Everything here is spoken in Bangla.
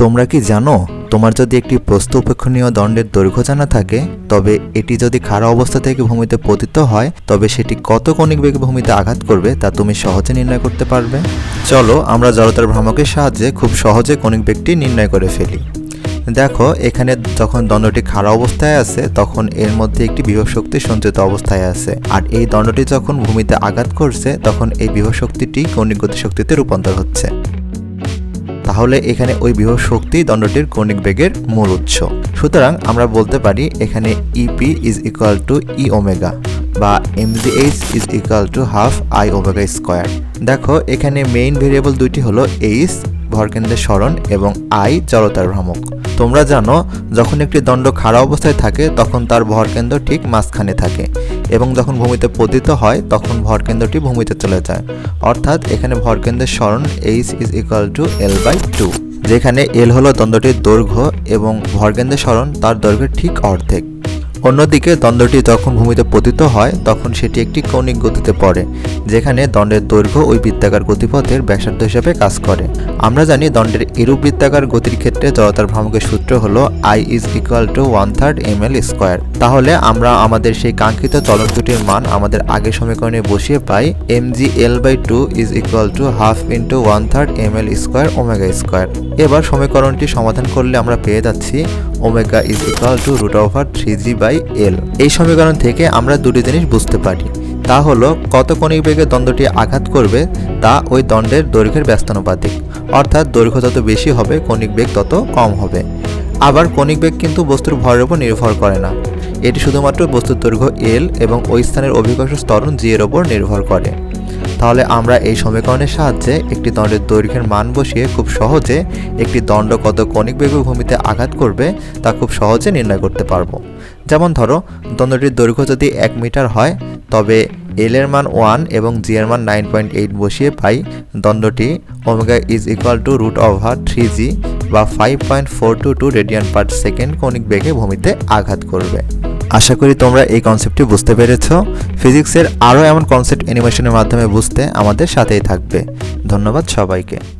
তোমরা কি জানো, তোমার যদি একটি প্রস্থ উপেক্ষণীয় দণ্ডের দৈর্ঘ্য জানা থাকে, তবে এটি যদি খাড়া অবস্থা থেকে ভূমিতে পতিত হয়, তবে সেটি কত কণিক বেগে ভূমিতে আঘাত করবে, তা তুমি সহজে নির্ণয় করতে পারবে। চলো, আমরা জড়তার ভ্রামকের সাহায্যে খুব সহজে কণিক বেগটি নির্ণয় করে ফেলি। দেখো, এখানে যখন দণ্ডটি খাড়া অবস্থায় আছে, তখন এর মধ্যে একটি বিভব শক্তি সঞ্চিত অবস্থায় আছে। আর এই দণ্ডটি যখন ভূমিতে আঘাত করছে, তখন এই বিভব শক্তিটি কৌণিক গতিশক্তিতে রূপান্তর হচ্ছে। তাহলে এখানে ওই বিভব শক্তি দণ্ডটির কৌণিক বেগের মূল উৎস। সুতরাং আমরা বলতে পারি, এখানে EP is equal to E omega বা MGH is equal to half I omega square দেখো, এখানে মেইন ভেরিয়েবল দুইটি হলো এইচ ভরকেন্দ্রের সরণ এবং আই জড়তার ভ্রামক। তোমরা জানো, যখন একটি দণ্ড খাড়া অবস্থায় থাকে, তখন তার ভরকেন্দ্র ঠিক মাঝখানে থাকে এবং যখন ভূমিতে পতিত হয়, তখন ভরকেন্দ্রটি ভূমিতে চলে যায়। অর্থাৎ, এখানে ভরকেন্দ্রের সরণ H is equal to L by two যেখানে এল হলো দ্বন্দ্বটির দৈর্ঘ্য এবং ভরকেন্দ্রের সরণ তার দৈর্ঘ্যের ঠিক অর্ধেক। অন্যদিকে দণ্ডটি যখন ভূমিতে পতিত হয়, তখন সেটি একটি কৌণিক গতিতে পড়ে, যেখানে দণ্ডের দৈর্ঘ্য ওই বৃত্তাকার গতিপথের ব্যাসার্ধ হিসেবে কাজ করে। আমরা জানি দণ্ডের এরূপ বৃত্তাকার গতির ক্ষেত্রে জড়তার ভ্রামকের সূত্র হল I is equal to one third M L square তাহলে আমরা আমাদের সেই কাঙ্ক্ষিত চলন দুটির মান আমাদের আগের সমীকরণে বসিয়ে পাই M G L by two is equal to half into one third M L square omega square এবার সমীকরণটি সমাধান করলে আমরা পেয়ে যাচ্ছি omega is equal to root over three G by L. এই সমীকরণ থেকে আমরা দুটি জিনিস বুঝতে পারি। তা হলো, কত কণিক বেগে দ্বন্দ্বটি আঘাত করবে তা ওই দণ্ডের দৈর্ঘ্যের ব্যস্তানুপাতিক। অর্থাৎ দৈর্ঘ্য যত বেশি হবে, কণিক বেগ তত কম হবে। আবার কণিক বেগ কিন্তু বস্তুর ভরের উপর নির্ভর করে না। এটি শুধুমাত্র বস্তুর দৈর্ঘ্য এল এবং ওই স্থানের অভিকর্ষ স্তরণ জি এর ওপর নির্ভর করে। তাহলে আমরা এই সমীকরণের সাহায্যে একটি দণ্ডের দৈর্ঘ্যের মান বসিয়ে খুব সহজে একটি দণ্ড কত কণিক বেগে ভূমিতে আঘাত করবে তা খুব সহজে নির্ণয় করতে পারব। যেমন ধরো, দণ্ডটির দৈর্ঘ্য যদি এক মিটার হয়, তবে এল এর মান ওয়ান এবং জি এর মান নাইন পয়েন্ট এইট বসিয়ে পাই, দণ্ডটি omega is equal to root over three G বা five point four two two radian per second কণিক বেগে ভূমিতে আঘাত করবে। আশা করি তোমরা এই কনসেপ্টটি বুঝতে পেরেছ। ফিজিক্সের আরও এমন কনসেপ্ট অ্যানিমেশনের মাধ্যমে বুঝতে আমাদের সাথেই থাকবে। ধন্যবাদ সবাইকে।